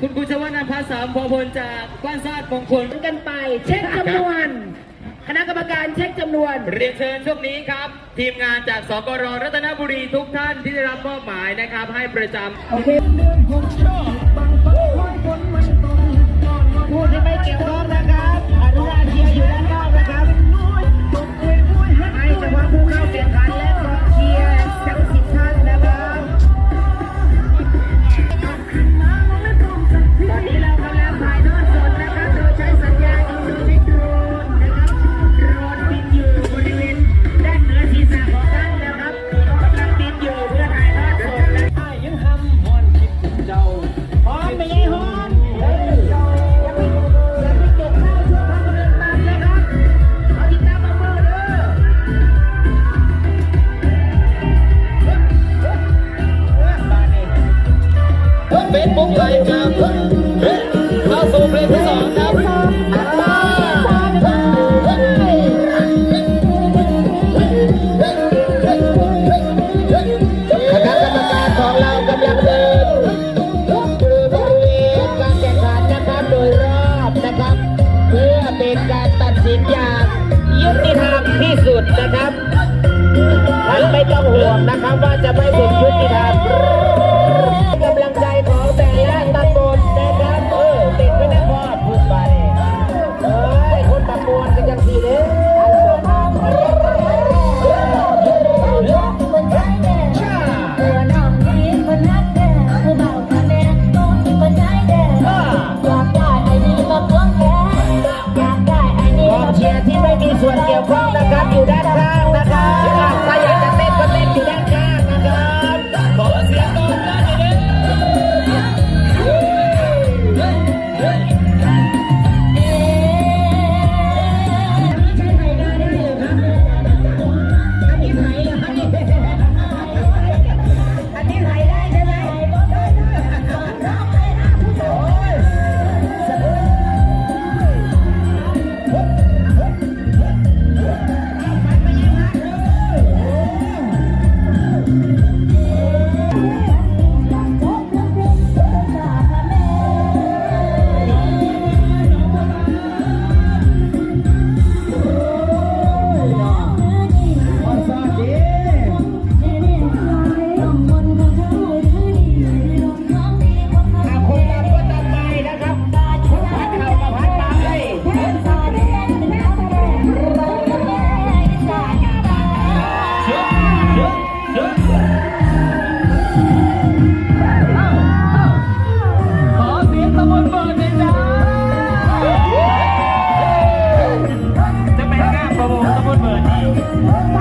คุณกุชวนันท์พัสามพอพลจากบ้านซาดมงคล กันไป เช็คจำนวน คณะกรรมการเช็คจำนวน เรียนเชิญช่วงนี้ครับ ทีมงานจากสกรรัตนบุรีทุกท่านที่ได้รับมอบหมายนะครับ ให้ประจำ โอเค เฟซบุ๊กไลฟ์มาเพิ่ข้าสู่เพลงที่สองครับคณะกรรมการของเรากำลังเดินคือบริเวณการแข่งขันนะครับโดยรอบนะครับ เพื่อเป็นการตัดสินอย่างยุติธรรมที่สุดนะครับท่านไม่ต้องห่วงนะครับว่าจะไม่เป็นยุติธรรม